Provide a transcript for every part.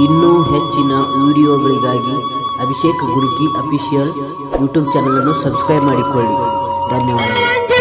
ಇನ್ನೂ ಹೆಚ್ಚಿನ ವಿಡಿಯೋಗಳಿಗಾಗಿ ಅಭಿಷೇಕ್ ಗುರುಕಿ ಅಫಿಷಿಯಲ್ ಯೂಟ್ಯೂಬ್ ಚಾನಲನ್ನು ಸಬ್ಸ್ಕ್ರೈಬ್ ಮಾಡಿಕೊಳ್ಳಿ. ಧನ್ಯವಾದಗಳು. ಅಂಜಿ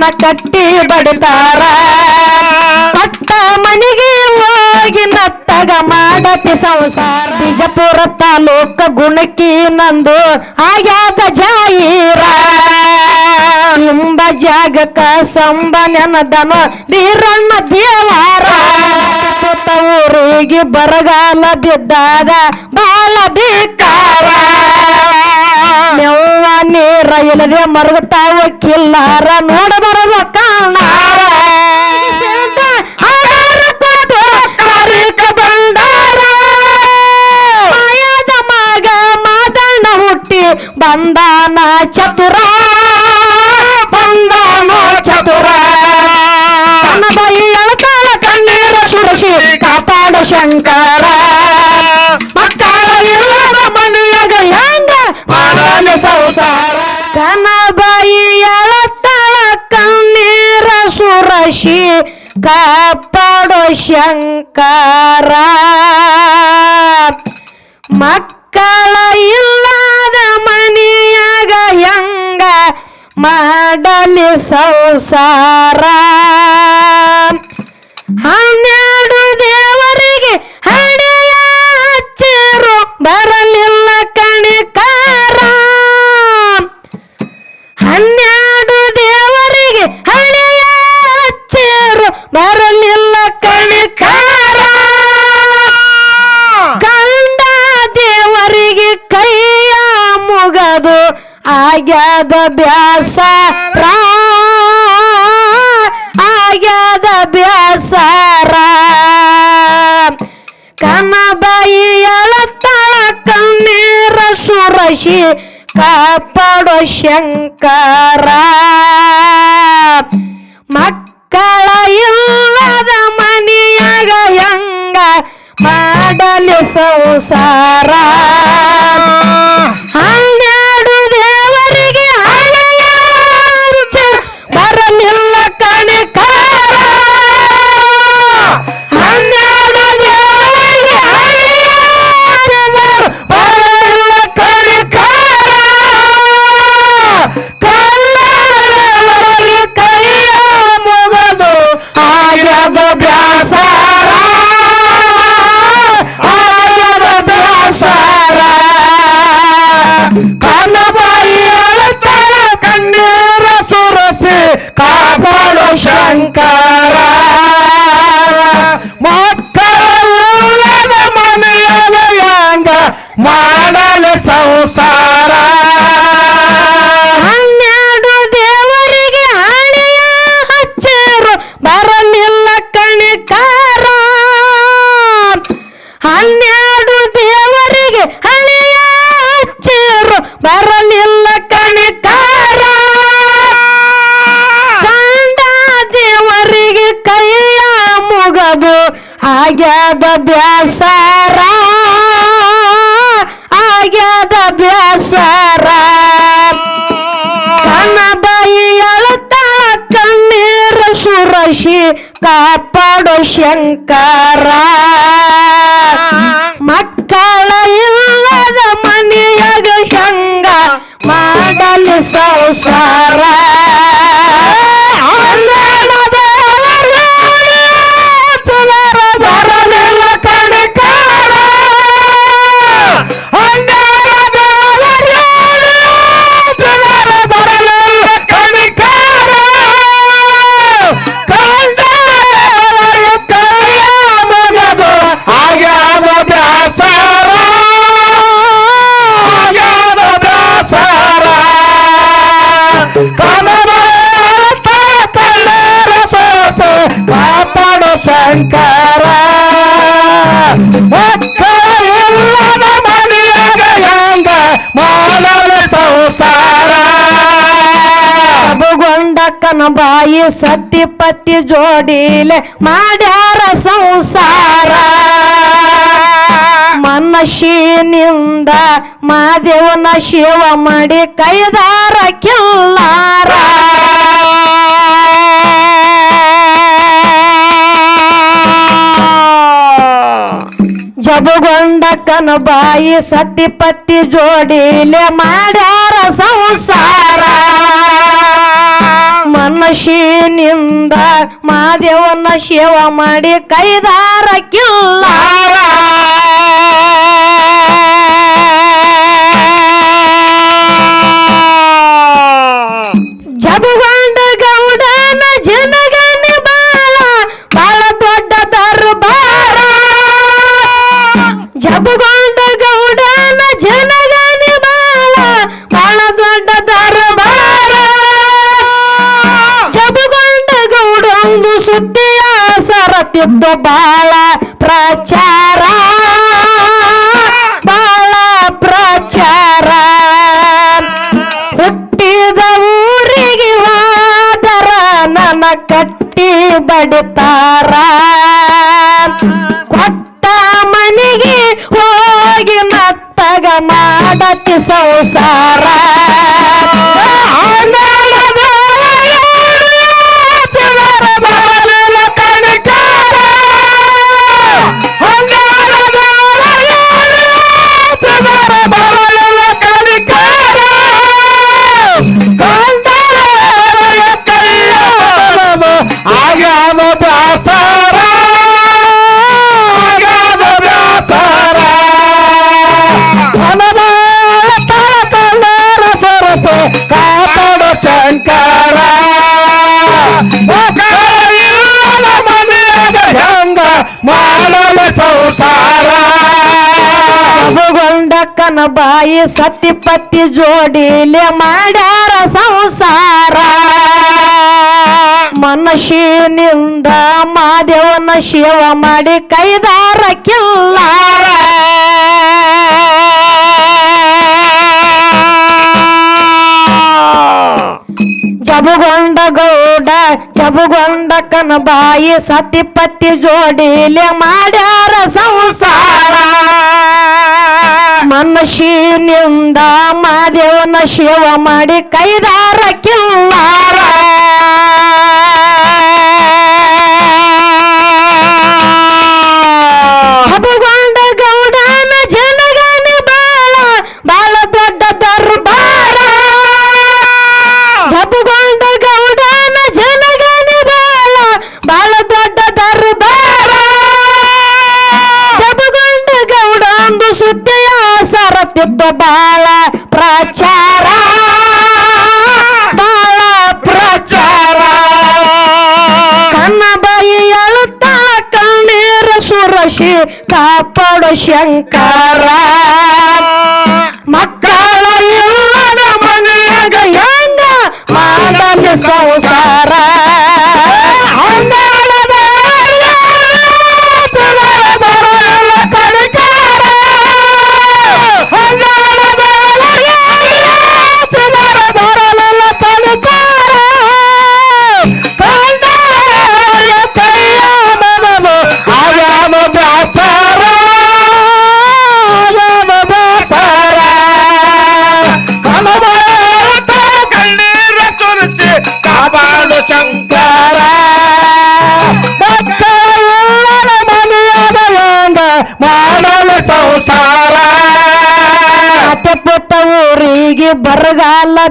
ನನ್ನ ಕಟ್ಟಿ ಬಡಿತಾರ. ಪಟ್ಟ ಮನೆಗೆ ಹೋಗಿ ನತ್ತಗ ಮಾಡತಿ ಸಂಸಾರ. ಬಿಜಪುರ ತಾಲೂಕ ಗುಣಕಿ ನಂದು ಆಗ್ಯಾದ ಜಾಯಿರ ಎಂಬ ಜಾಗಕ ಸಂಬ ನೆನದನ ಬೀರಣ್ಣ ದೇವಾರ. ಊರಿಗೆ ಬರಗಾಲ ಬಿದ್ದಾಗ ಬಾಳ ನೆವ್ವ ನೀರ ಇಲ್ಲದೆ ಮರಗತಾವ ಕಿಲ್ಲಾರ ನೋಡಬಾರದು ಕಾಣಾರ ಸಿದ್ಧ ಆಧಾರ ಕೊಟ್ಟು ಕಾರಿಕ ಬಂಡಾರ ಮಾಯದ ಮಗ ಮಾದಣ್ಣ ಹುಟ್ಟಿ ಬಂದಾನ ಚತುರ. ಬಂದಾನ ಚತುರ. ನನ್ನ ಬೈ ಎಳತಾಳ ಕಣ್ಣೀರ ಸುರಸಿ ಕಾಪಾಡ ಶಂಕರ. ಶಂಕರ ಮಕ್ಕಳ ಇಲ್ಲದ ಮನೆಯಾಗ ಹೆಂಗ ಮಾಡಲಿ ಸಂಸಾರ? ಆಗ್ಯಾದ ಬ್ಯಾಸರ ಬ್ಯಾಸ ಬ್ಯಾಸರ ಕನಬಾಯಿ ಎಳತಾಳ ಕಣ್ಣೀರ ಸುರಶಿ ಕಾಪಾಡೋ ಶಂಕರ. ಮಕ್ಕಳ ಇಲ್ಲದ ಮನೆಯಾಗ ಹೆಂಗ ಮಾಡಲಿ ಸಂಸಾರ? ಬಾಯಿ ಸತ್ತಿ ಪತ್ತಿ ಜೋಡಿಲೆ ಮಾಡ್ಯಾರ ಸಂಸಾರ. ಮನಶಿನಿಂದ ಮಾದೇವನ ಶಿವ ಮಾಡಿ ಕೈದಾರ ಕಿಲ್ಲಾರ. ಜಬುಗೊಂಡ ಕನ ಬಾಯಿ ಸತ್ತಿ ಪತ್ತಿ ಜೋಡಿಲೆ ಮಾಡ್ಯಾರ ಸಂಸಾರ. ಮನಶಿನಿಂದ ಮಾದೇವನ ಶಿವ ಮಾಡಿ ಕೈದಾರ ಸರತಿದ್ದು ಬಾಳ ಪ್ರಚಾರ ಬಾಳ ಪ್ರಚಾರ. ಹುಟ್ಟಿದ ಊರಿಗೆ ಹೋದರ ನನ್ನ ಕಟ್ಟಿ ಬಡಿತಾರ. ಕೊಟ್ಟ ಮನೆಗೆ ಹೋಗಿ ನತ್ತಗ ಮಾಡತಿ ಸಂಸಾರ. ಸಂಸಾರ. ಮಗುಗೊಂಡ ಕನ ಬಾಯಿ ಸತಿ ಪತಿ ಜೋಡಿಲೆ ಮಾಡ್ಯಾರ ಸಂಸಾರ. ಮನಶಿನಿಂದ ಮಾದೇವನ ಶಿವ ಮಾಡಿ ಕೈದಾರ ಕಿಲ್ಲಾರ ಜಬುಗೊಂಡ ಗೌಡ ಚಬುಗೊಂಡ ಕನ ಬಾಯಿ ಸತಿ ಪತಿ ಜೋಡಿಲೆ ಮಾಡ್ಯಾರ ಸಂಸಾರ. ಮನಶಿನಿಂದ ಮಾದೇವನ ಶಿವ ಮಾಡಿ ಕೈದಾರ ಕಿಲ್ಲಾರ. ಸುರಶಿ ಕಾಪಾಡು ಶಂಕರ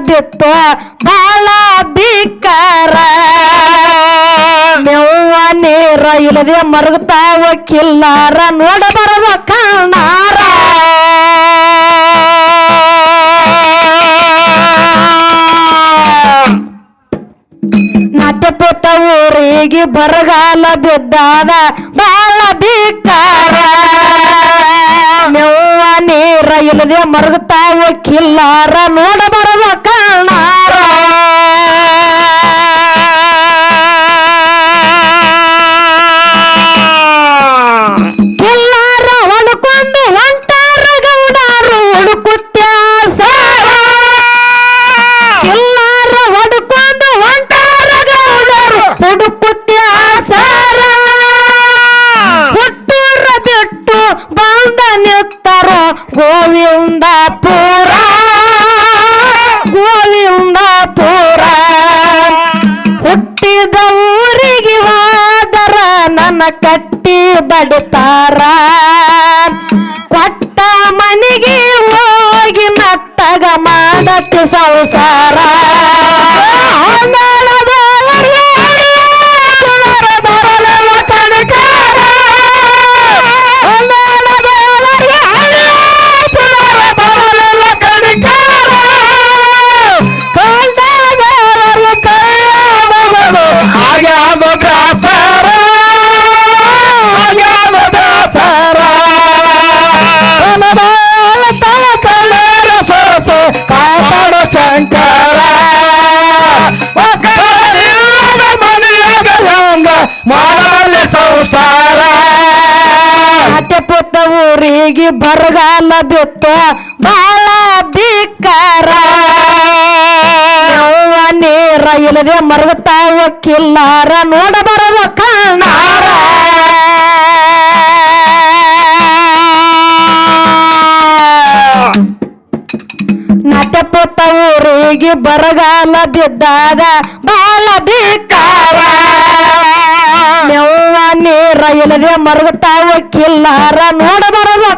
ಬಿತ್ತು ಬಾಳ ಬಿಕ್ಕಾರ ಮೇವ ನೀರ ಇಲ್ಲದೆ ಮರಗತಾವ ಕಿಲ್ಲಾರ. ನೋಡಬಾರದು ಕಣ್ಣಾರ. ನಟಪುಟ್ಟ ಊರಿಗೆ ಬರಗಾಲ ಬಿದ್ದಾದ ಬಾಳ ಬಿಕ್ಕಾರ ಮೇವ ನೀರ ಇಲ್ಲದೆ ಮರಗತಾವ ಕಿಲ್ಲಾರ. ನೋಡಬಾರದು ಬರಗಾಲ ಬಿತ್ತ, ಬಾಳ ಬಿಕ್ಕಾರ. ನೀರ ಇಲ್ಲದೆ ಮರಗತಾವ ಕಿಲ್ಲಾರ ನೋಡಬಾರದು ಕಣ್ಣಾರ ನಾಟ್ಯ ಊರಿಗೆ ಬರಗಾಲ ಬಿದ್ದಾಗ ಬಾಳ ಬಿಕ್ಕಾರ. ನೆವ್ವ ನೀರ ಇಲ್ಲದೆ ಮರಗತಾವ ಕಿಲ್ಲಾರ ನೋಡಬಾರದು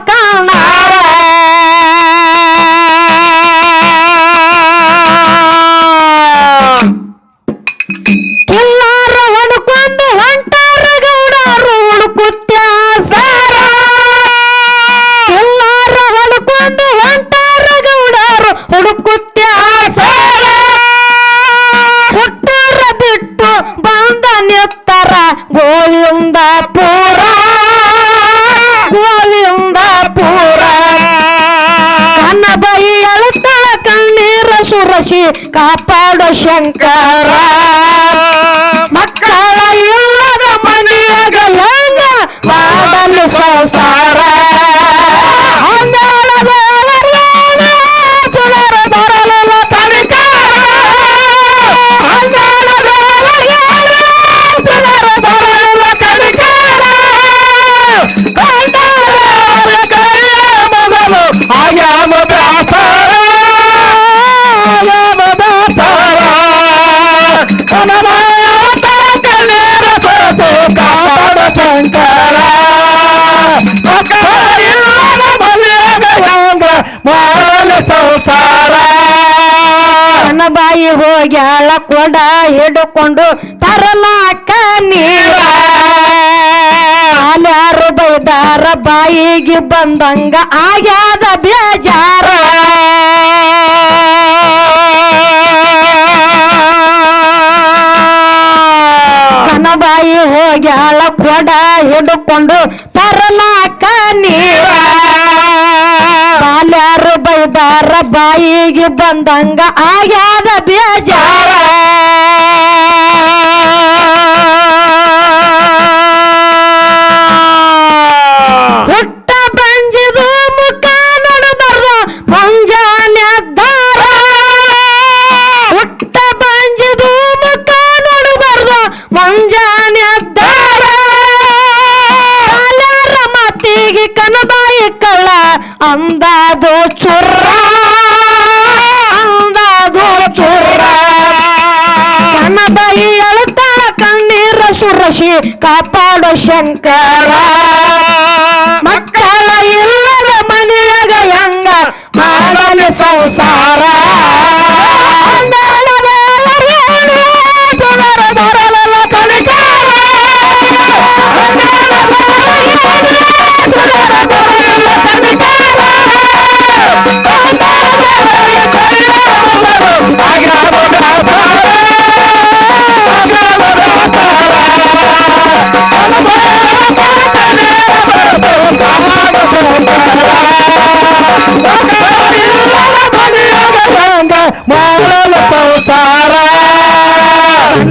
ಕಾಪಾಡೋ ಶಂಕರ. ಸಂಸಾರ ನನ್ನ ಬಾಯಿ ಹೋಗ್ಯಾಳ ಕೊಡ ಹಿಡ್ಕೊಂಡು ತರಲಾಕ ನೀರ. ಅಲ್ಯಾರು ಬೈದಾರ ಬಾಯಿಗೆ ಬಂದಂಗ ಆಗ್ಯಾದ ಬೇಜಾರ. ನನ್ನ ಬಾಯಿ ಹೋಗ್ಯಾಳ ಕೊಡ ಹಿಡ್ಕೊಂಡು ತರಲಾಕ ಬಾಯಿಗೆ ಬಂದಂಗ ಆಗ್ಯಾದ ಬೇಜಾರ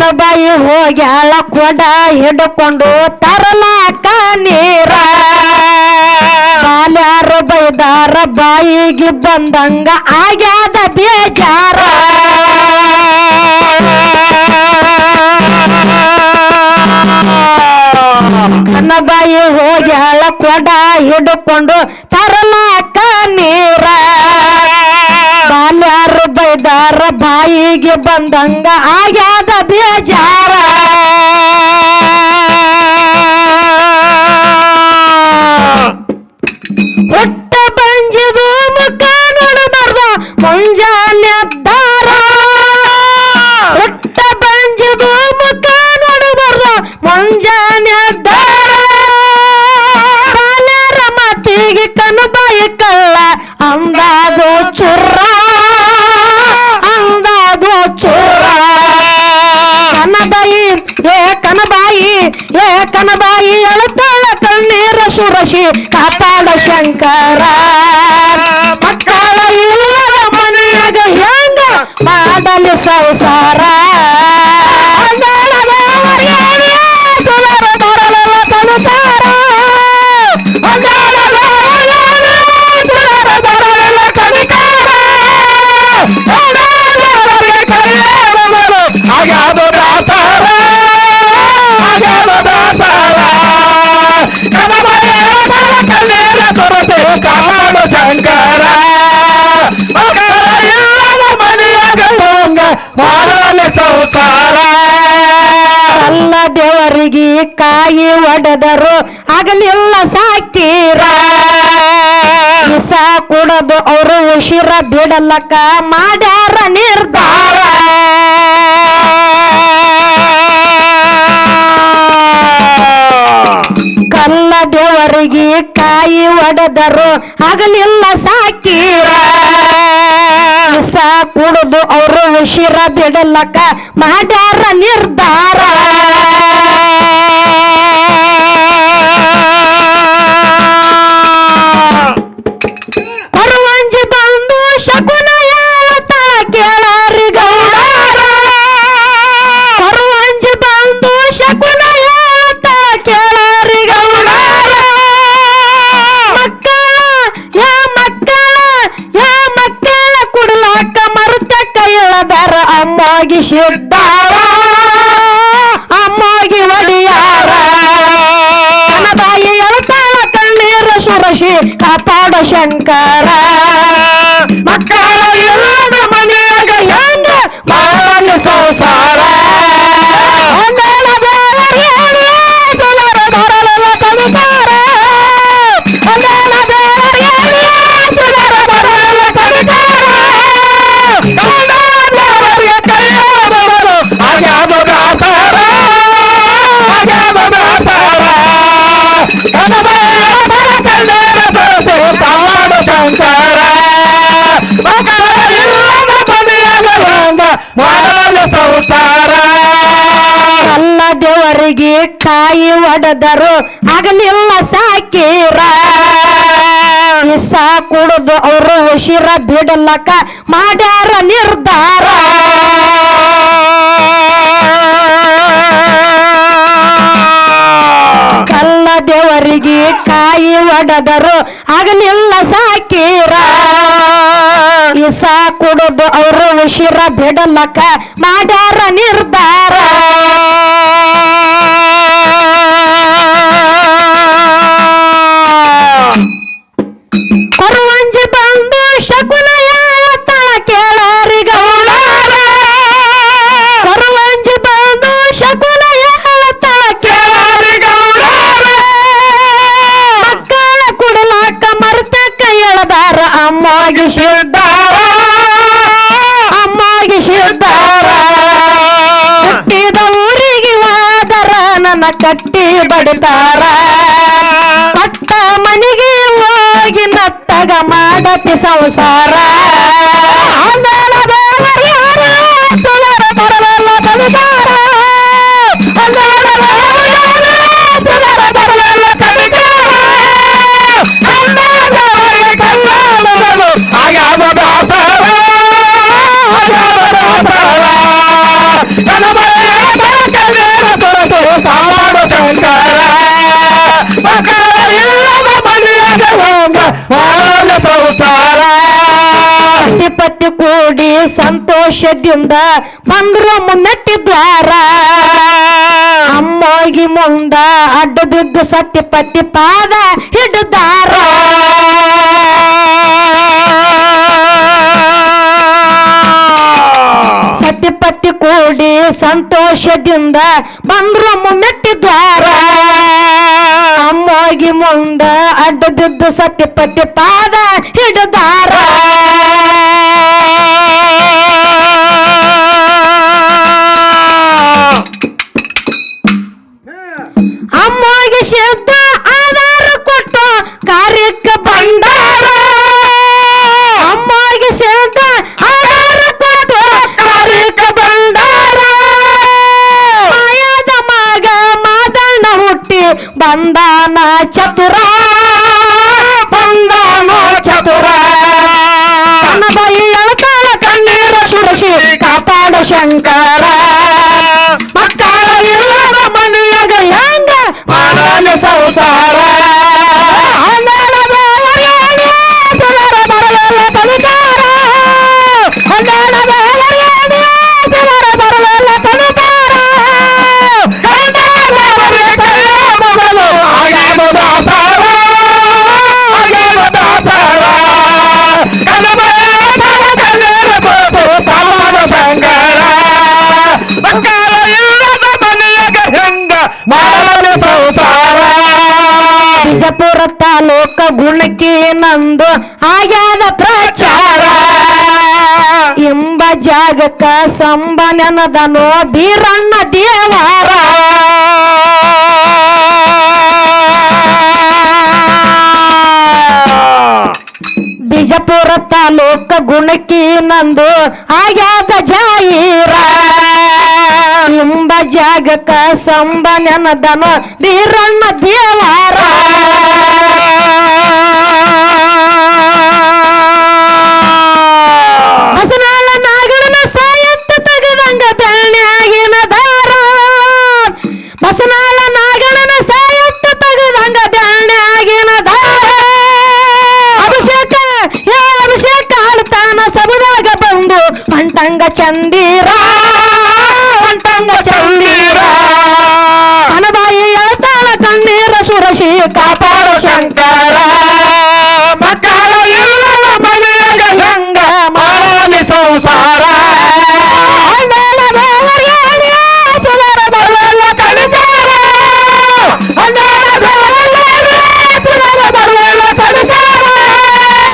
ಬಾಯಿ ಹೋಗ್ಯಾಳ ಕೊಡ ಹಿಡ್ಕೊಂಡು ತರಲಾಕ ನೀರ. ಬಾಲ್ಯಾರು ಬೈದಾರ, ಬಾಯಿಗೆ ಬಂದಂಗ ಆಗ್ಯಾದ ಬೇಜಾರ. ನನ್ನ ಬಾಯಿ ಹೋಗ್ಯಾಳ ಕೊಡ ಹಿಡ್ಕೊಂಡು ತರಲಾಕ ನೀರ. ಬಾಲ್ಯಾರು ಬೈದಾರ, ಬಾಯಿಗೆ ಬಂದಂಗ ಆಗ್ಯಾದ ಬೇಜಾರ ಕಾಪಾಡ ಶಂಕರ. ಸಂಸಾರ. ಅಲ್ಲ ದೇವರಿಗೆ ಕಾಯಿ ಒಡೆದರು, ಆಗಲಿಲ್ಲ ಸಾಕೀರ ಸಾ ಕುಡದು ಅವರು ಉಸಿರ ಬಿಡಲಕ್ಕ ಮಾಡ್ಯಾರ ನಿರ್ಧಾರ. ಕಲ್ಲ ದೇವರಿಗೆ ಕಾಯಿ ಒಡೆದರು, ಆಗಲಿಲ್ಲ ಸಾಕೀರ ಉಸಿರ ಬಿಡಲಕ್ಕ ಮಾಡ್ಯಾರ ಶಿದ್ದಾರ ಅಮ್ಮಾಗಿ ಒಡಿಯಾರ. ತಾಯಿ ಎಳ್ತಾಳ ಕಣ್ಣೀರ ಸುರಶಿ ಕಾಪಾಡ ಶಂಕರ. ಮಕ್ಕಳ ಕಾಯಿ ಒಡೆದರು ಆಗಲಿಲ್ಲ ಸಾಕೀರ. ವಿಷ ಕುಡಿದು ಅವರು ಉಸಿರ ಬಿಡಲಕ್ಕ ಮಾಡ್ಯಾರ ನಿರ್ಧಾರ. ಕಲ್ಲ ದೇವರಿಗೆ ಕಾಯಿ ಒಡೆದರು ಆಗಲಿಲ್ಲ ಸಾಕೀರ. ವಿಷ ಕುಡಿದು ಅವರು ಉಸಿರ ಬಿಡಲಕ್ಕ ಮಾಡ್ಯಾರ ನಿರ್ಧಾರ. ಕೊರವಂಜಿ ಬಂದು ಶಕುನ ಯಾವತ್ತಳ ಕೇಳಾರಿ ಗೌಡಾರ ಕೊರವಂಜಿ ಬಂದು ಶಕುನ ಯಾವತ್ತಳ ಕೇಳಾರಿ ಗೌಡಾರ ಮಕ್ಕಳ ಕುಡಲಾಕ ಮರ್ತಕ್ಕ ಎಳದಾರ ಅಮ್ಮಾಗಿ ಶಿದ್ದಾರ ಅಮ್ಮಾಗಿ ಶಿದ್ದಾರ ಹುಟ್ಟಿದ ಊರಿಗೆ ವಾದರ ನನ್ನ ಕಟ್ಟಿ ಬಡಿತಾರ. ನತ್ತಗ ಮಾಡತಿ ಸಂಸಾರ. ಸಂತೋಷದಿಂದ ಬಂದ್ರು ಮೆಟ್ಟಿ ದ್ವಾರ ಅಮ್ಮೋಗಿ ಮುಂದ ಅಡ್ಡ ಬಿದ್ದು ಸತ್ಯ ಪತ್ತಿ ಪಾದ ಹಿಡಿದಾರ. ಸತ್ಯಪತಿ ಕೂಡಿ ಸಂತೋಷದಿಂದ ಬಂದ್ರು ಮೆಟ್ಟಿ ದ್ವಾರ ಅಮ್ಮೋಗಿ ಮುಂದ ಅಡ್ಡ ಬಿದ್ದು ಸತ್ಯಪತಿ ಪಾದ బంధన చతురా బంధన చతురా. కన్నబయ్యల కన్నీర సురసి కాపాడు శంకరా. ಬಿಜಾಪುರ ತಾಲೂಕ ಗುಣಕಿ ನಂದು ಆಗ್ಯಾದ ಪ್ರಚಾರ. ಇಂಬ ಜಾಗಕ ಸಂಬನದನೋ ಬೀರಣ್ಣ ದೇವಾರ. ಬಿಜಾಪುರ ತಾಲೂಕ ಗುಣಕಿ ನಂದು ಆಗ್ಯಾದ ಜಾಯಿರ ಜಾಗಕ ಸಂಬನದನ ಬೀರಣ್ಣ ದೇವಾರ.